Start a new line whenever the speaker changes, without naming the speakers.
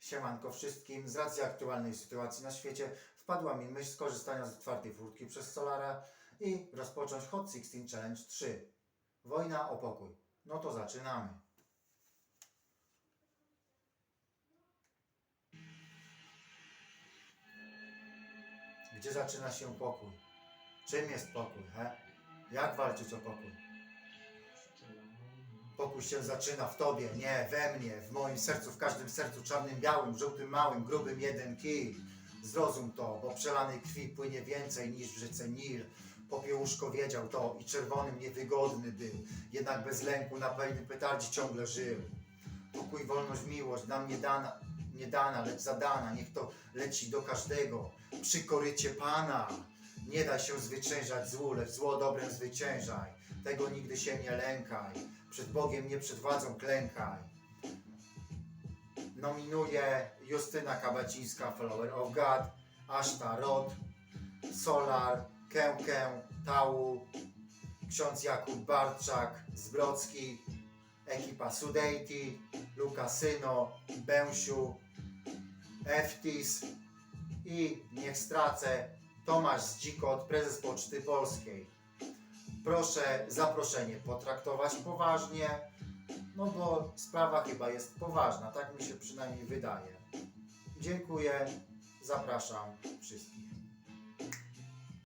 Siemanko wszystkim. Z racji aktualnej sytuacji na świecie wpadła mi myśl skorzystania z otwartej furtki przez Solara i rozpocząć Hot 16 Challenge 3. Wojna o pokój. No to zaczynamy. Gdzie zaczyna się pokój? Czym jest pokój, he? Jak walczyć o pokój? Pokój się zaczyna w tobie, nie we mnie, w moim sercu, w każdym sercu czarnym, białym, żółtym, małym, grubym, jeden kij. Zrozum to, bo przelanej krwi płynie więcej niż w rzece Nil. Popiełuszko wiedział to i czerwonym niewygodny był, jednak bez lęku na pełnym petardzie ciągle żył. Pokój, wolność, miłość nam nie dana, nie dana, lecz zadana, niech to leci do każdego. Przy korycie Pana nie da się zwyciężać złu, lecz zło dobrem zwyciężaj. Tego nigdy się nie lękaj. Przed Bogiem, nie przed władzą klękaj. Nominuję Justyna Kabacińska, Follower of God, Aszta Rod, Solar, Kękę, Tału, ksiądz Jakub Barczak, Zbrocki, ekipa Sudejti, Lukasyno, Bęsiu, Eftis i niech stracę Tomasz Zdzikot, prezes Poczty Polskiej proszę zaproszenie potraktować poważnie, no bo sprawa chyba jest poważna, tak mi się przynajmniej wydaje. Dziękuję, zapraszam wszystkich.